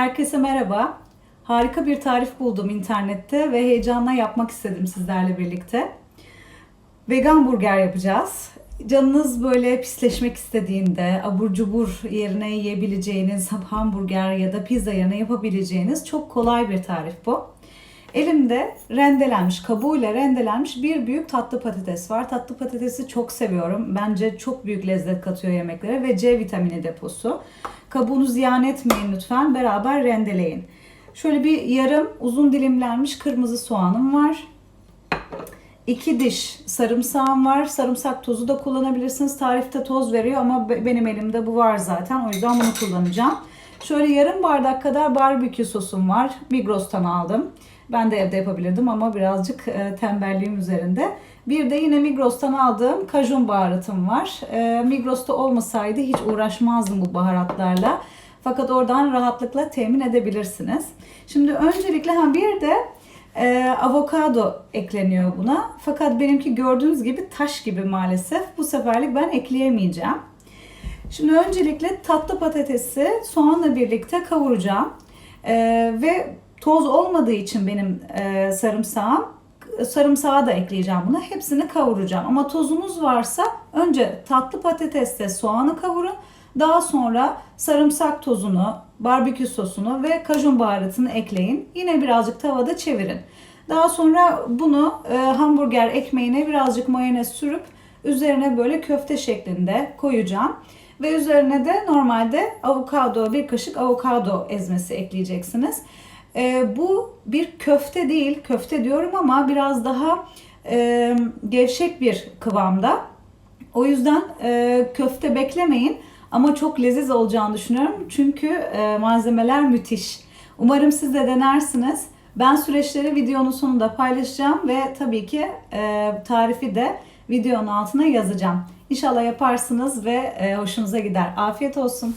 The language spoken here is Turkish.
Herkese merhaba. Harika bir tarif buldum internette ve heyecanla yapmak istedim sizlerle birlikte. Vegan burger yapacağız. Canınız böyle pisleşmek istediğinde abur cubur yerine yiyebileceğiniz hamburger ya da pizza yerine yapabileceğiniz çok kolay bir tarif bu. Elimde rendelenmiş, kabuğuyla rendelenmiş bir büyük tatlı patates var. Tatlı patatesi çok seviyorum. Bence çok büyük lezzet katıyor yemeklere ve C vitamini deposu. Kabuğunu ziyan etmeyin lütfen. Beraber rendeleyin. Şöyle bir yarım uzun dilimlenmiş kırmızı soğanım var. 2 diş sarımsağım var. Sarımsak tozu da kullanabilirsiniz. Tarifte toz veriyor ama be- benim elimde bu var zaten. O yüzden bunu kullanacağım. Şöyle yarım bardak kadar barbekü sosum var. Migros'tan aldım. Ben de evde yapabilirdim ama birazcık e, tembelliğim üzerinde. Bir de yine Migros'tan aldığım kajun baharatım var. E, Migros'ta olmasaydı hiç uğraşmazdım bu baharatlarla. Fakat oradan rahatlıkla temin edebilirsiniz. Şimdi öncelikle ha bir de e, avokado ekleniyor buna. Fakat benimki gördüğünüz gibi taş gibi maalesef. Bu seferlik ben ekleyemeyeceğim. Şimdi öncelikle tatlı patatesi soğanla birlikte kavuracağım. E, ve toz olmadığı için benim e, sarımsağım sarımsağı da ekleyeceğim buna. Hepsini kavuracağım. Ama tozunuz varsa önce tatlı patatesle soğanı kavurun. Daha sonra sarımsak tozunu, barbekü sosunu ve kajun baharatını ekleyin. Yine birazcık tavada çevirin. Daha sonra bunu e, hamburger ekmeğine birazcık mayonez sürüp üzerine böyle köfte şeklinde koyacağım. Ve üzerine de normalde avokado, bir kaşık avokado ezmesi ekleyeceksiniz. E, bu bir köfte değil, köfte diyorum ama biraz daha e, gevşek bir kıvamda. O yüzden e, köfte beklemeyin ama çok leziz olacağını düşünüyorum. Çünkü e, malzemeler müthiş. Umarım siz de denersiniz. Ben süreçleri videonun sonunda paylaşacağım ve tabii ki e, tarifi de videonun altına yazacağım. İnşallah yaparsınız ve e, hoşunuza gider. Afiyet olsun.